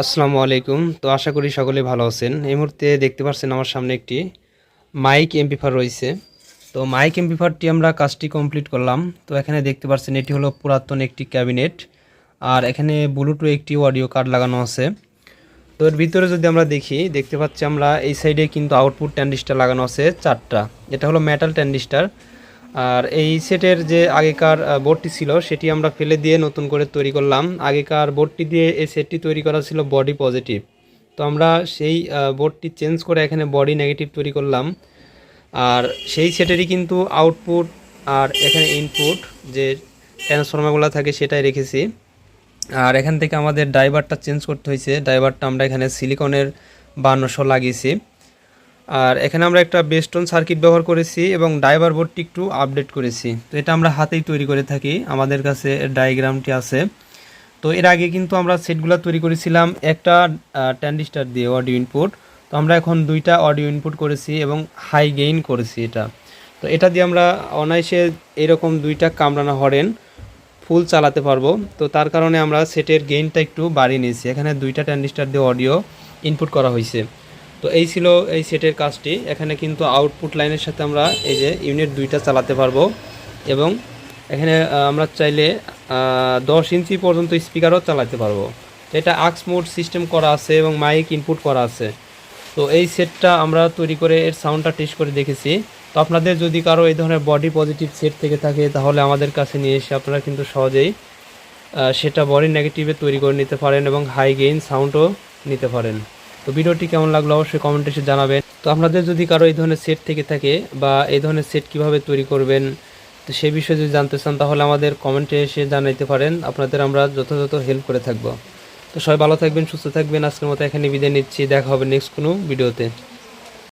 আসসালামু আলাইকুম। তো আশা করি সকলে ভালো আছেন। এই মুহূর্তে দেখতে পাচ্ছেন আমার সামনে একটি মাইক এমপিফার রয়েছে। তো মাইক এমপিফারটি আমরা কাজটি কমপ্লিট করলাম। তো এখানে দেখতে পাচ্ছেন এটি হলো পুরাতন একটি ক্যাবিনেট আর এখানে ব্লুটুথ একটি অডিও কার্ড লাগানো আছে। তো এর ভিতরে যদি আমরা দেখি, দেখতে পাচ্ছি আমরা এই সাইডে কিন্তু আউটপুট ট্যান্ডিস্টার লাগানো আছে চারটা। এটা হলো মেটাল ট্যান্ডিস্টার আর এই সেটের যে আগেকার বোর্ডটি ছিল, সেটি আমরা ফেলে দিয়ে নতুন করে তৈরি করলাম। আগেকার বোর্ডটি দিয়ে এই সেটটি তৈরি করা ছিল বডি পজিটিভ তো আমরা সেই বোর্ডটি চেঞ্জ করে এখানে বডি নেগেটিভ তৈরি করলাম। আর সেই সেটেরই কিন্তু আউটপুট আর এখানে ইনপুট যে ট্রান্সফর্মারগুলো থাকে সেটাই রেখেছি। আর এখান থেকে আমাদের ড্রাইভারটা চেঞ্জ করতে হয়েছে। ড্রাইভারটা আমরা এখানে সিলিকনের বান্নশো লাগিয়েছি। আর এখানে আমরা একটা বেস্টন সার্কিট ব্যবহার করেছি এবং ড্রাইভার বোর্ডটি একটু আপডেট করেছি। তো এটা আমরা হাতেই তৈরি করে থাকি, আমাদের কাছে ডায়াগ্রামটি আছে। তো এর আগে কিন্তু আমরা সেটগুলো তৈরি করেছিলাম একটা ট্যান্ডিস্টার দিয়ে অডিও ইনপুট তো আমরা এখন দুইটা অডিও ইনপুট করেছি এবং হাই গেইন করেছি এটা। তো এটা দিয়ে আমরা অনায়াসে এরকম দুইটা কামরানা হরেন ফুল চালাতে পারব। তো তার কারণে আমরা সেটের গেইনটা একটু বাড়িয়ে নিয়েছি। এখানে দুইটা ট্যান্ডিস্টার দিয়ে অডিও ইনপুট করা হয়েছে। তো এই ছিল এই সেটের কাজটি। এখানে কিন্তু আউটপুট লাইনের সাথে আমরা এই যে ইউনিট দুইটা চালাতে পারব এবং এখানে আমরা চাইলে দশ ইঞ্চি পর্যন্ত স্পিকারও চালাতে পারব। তো এটা আক্স মোড সিস্টেম করা আছে এবং মাইক ইনপুট করা আছে। তো এই সেটটা আমরা তৈরি করে এর সাউন্ডটা টেস্ট করে দেখেছি। তো আপনাদের যদি কারও এই ধরনের বডি পজিটিভ সেট থেকে থাকে, তাহলে আমাদের কাছে নিয়ে এসে আপনারা কিন্তু সহজেই সেটা বডি নেগেটিভে তৈরি করে নিতে পারেন এবং হাই গেইন সাউন্ডও নিতে পারেন। তো ভিডিওটি কেমন লাগল অবশ্যই কমেন্টে এসে জানাবেন। তো আপনাদের যদি কারও এই ধরনের সেট থেকে থাকে বা এই ধরনের সেট কীভাবে তৈরি করবেন, তো সে বিষয়ে যদি জানতে চান তাহলে আমাদের কমেন্টে এসে জানাইতে পারেন। আপনাদের আমরা যথাযথ হেল্প করে থাকব। তো সবাই ভালো থাকবেন, সুস্থ থাকবেন। আজকের মতো এখানে বিদায় নিচ্ছি। দেখা হবে নেক্সট কোনো ভিডিওতে